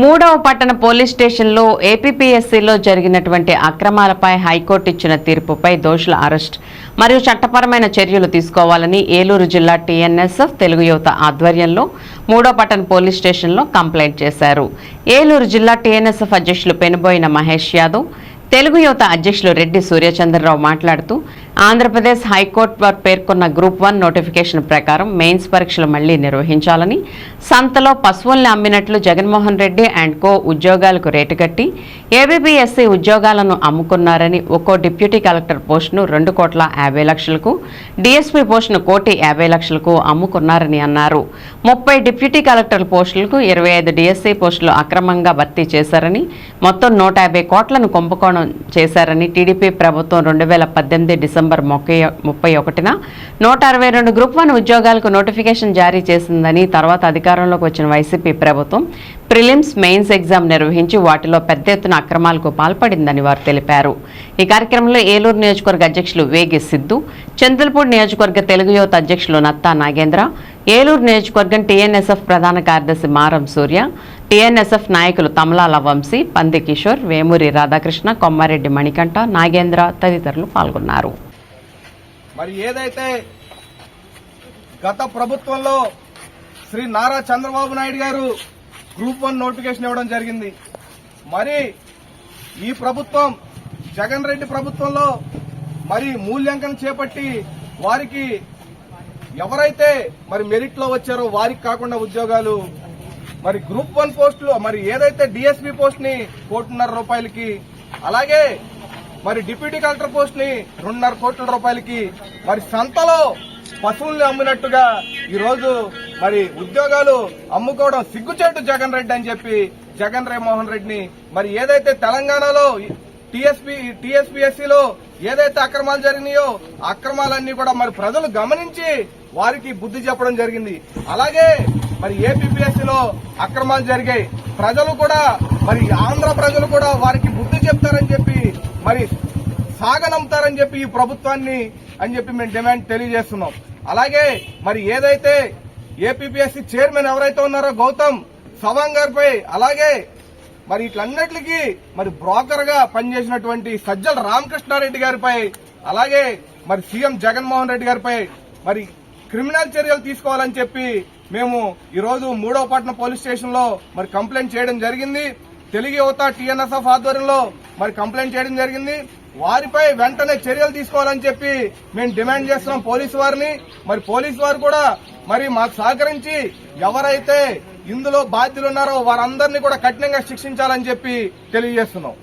మూడవ పట్టణ పోలీస్ స్టేషన్లో ఏపీపీఎస్సీలో జరిగినటువంటి అక్రమాలపై హైకోర్టు ఇచ్చిన తీర్పుపై దోషుల అరెస్ట్ మరియు చట్టపరమైన చర్యలు తీసుకోవాలని ఏలూరు జిల్లా టీఎన్ఎస్ఎఫ్ తెలుగు యువత ఆధ్వర్యంలో మూడో పట్టణ పోలీస్ స్టేషన్లో కంప్లైంట్ చేశారు. ఏలూరు జిల్లా టీఎన్ఎస్ఎఫ్ అధ్యక్షులు పెనుబోయిన మహేష్ యాదవ్ తెలుగు యువత అధ్యక్షులు రెడ్డి సూర్యచంద్రరావు మాట్లాడుతూ ఆంధ్రప్రదేశ్ హైకోర్టు వారు పేర్కొన్న గ్రూప్ వన్ నోటిఫికేషన్ ప్రకారం మెయిన్స్ పరీక్షలు మళ్ళీ నిర్వహించాలని సంతలో పశువుల్ని అమ్మినట్లు జగన్మోహన్ రెడ్డి అండ్ కో ఉద్యోగాలకు రేటు కట్టి ఏబీపీఎస్సీ ఉద్యోగాలను అమ్ముకున్నారని ఒక్కో డిప్యూటీ కలెక్టర్ పోస్టును రెండు కోట్ల యాభై లక్షలకు డీఎస్పీ పోస్టును కోటి యాభై లక్షలకు అమ్ముకున్నారని అన్నారు. ముప్పై డిప్యూటీ కలెక్టర్ పోస్టులకు ఇరవై ఐదు డిఎస్సీ పోస్టులు అక్రమంగా భర్తీ చేశారని మొత్తం నూట యాభై కోట్లను కుంభకోణం చేశారని టీడీపీ ప్రభుత్వం రెండు వేల పద్దెనిమిది డిసెంబర్ ముప్పై ముప్పై ఒకటిన నూట అరవై రెండు గ్రూప్ వన్ ఉద్యోగాలకు నోటిఫికేషన్ జారీ చేసిందని తర్వాత అధికారంలోకి వచ్చిన వైసీపీ ప్రభుత్వం ప్రిలిమ్స్ మెయిన్స్ ఎగ్జామ్ నిర్వహించి వాటిలో పెద్ద ఎత్తున అక్రమాలకు పాల్పడిందని వారు తెలిపారు. ఈ కార్యక్రమంలో ఏలూరు నియోజకవర్గ అధ్యక్షులు వేగి సిద్ధు చంద్రపూడి నియోజకవర్గ తెలుగు యువత అధ్యక్షులు నత్తా నాగేంద్ర ఏలూరు నియోజకవర్గం టీఎన్ఎస్ఎఫ్ ప్రధాన కార్యదర్శి మారం సూర్య టీఎన్ఎస్ఎఫ్ నాయకులు తమలాల వంశీ పంది కిషోర్ వేమూరి రాధాకృష్ణ కొమ్మారెడ్డి మణికంఠ నాగేంద్ర తదితరులు పాల్గొన్నారు. మరి ఏదైతే గత ప్రభుత్వంలో శ్రీ నారా చంద్రబాబు నాయుడు గారు గ్రూప్ వన్ నోటిఫికేషన్ ఇవ్వడం జరిగింది. మరి ఈ ప్రభుత్వం జగన్ రెడ్డి ప్రభుత్వంలో మరి మూల్యాంకనం చేపట్టి వారికి ఎవరైతే మరి మెరిట్లో వచ్చారో వారికి కాకుండా ఉద్యోగాలు మరి గ్రూప్ వన్ పోస్టులు మరి ఏదైతే డిఎస్పీ పోస్ట్ని కోటిన్నర రూపాయలకి అలాగే మరి డిప్యూటీ కలెక్టర్ పోస్ట్ని రెండున్నర కోట్ల రూపాయలకి మరి సంతలో పశువుల్ని అమ్మినట్టుగా ఈరోజు మరి ఉద్యోగాలు అమ్ముకోవడం సిగ్గుచేటు జగన్ రెడ్డి అని చెప్పి జగన్ మోహన్ రెడ్డిని మరి ఏదైతే తెలంగాణలో టీఎస్పీ టీఎస్పీఎస్సీలో ఏదైతే అక్రమాలు జరిగినాయో అక్రమాలన్నీ కూడా మరి ప్రజలు గమనించి వారికి బుద్ధి చెప్పడం జరిగింది. అలాగే మరి ఏపీపీఎస్సీలో అక్రమాలు జరిగాయి. ప్రజలు కూడా మరి ఆంధ్ర ప్రజలు కూడా వారికి బుద్ధి చెప్పి మరి సాగనంతారని చెప్పి ఈ ప్రభుత్వాన్ని అని చెప్పి మేము డిమాండ్ తెలియజేస్తున్నాం. అలాగే మరి ఏదైతే ఏపీపీఎస్సీ చైర్మన్ ఎవరైతే ఉన్నారో గౌతమ్ సవాంగ్ గారిపై అలాగే మరి ఇట్లన్నిటికీ మరి బ్రోకర్గా పనిచేసినటువంటి సజ్జల రామకృష్ణారెడ్డి గారిపై అలాగే మరి సీఎం జగన్మోహన్ రెడ్డి గారిపై మరి క్రిమినల్ చర్యలు తీసుకోవాలని చెప్పి మేము ఈరోజు మూడవ పట్టణ పోలీస్ స్టేషన్లో మరి కంప్లైంట్ చేయడం జరిగింది. తెలుగు యువత టీఎన్ఎస్ఎఫ్ ఆధ్వర్యంలో మరి కంప్లైంట్ చేయడం జరిగింది. వారిపై వెంటనే చర్యలు తీసుకోవాలని చెప్పి మేము డిమాండ్ చేస్తున్నాం పోలీసు వారిని. మరి పోలీసు వారు కూడా మరి మాకు సహకరించి ఎవరైతే ఇందులో బాధ్యులు ఉన్నారో వారందరినీ కూడా కఠినంగా శిక్షించాలని చెప్పి తెలియజేస్తున్నాం.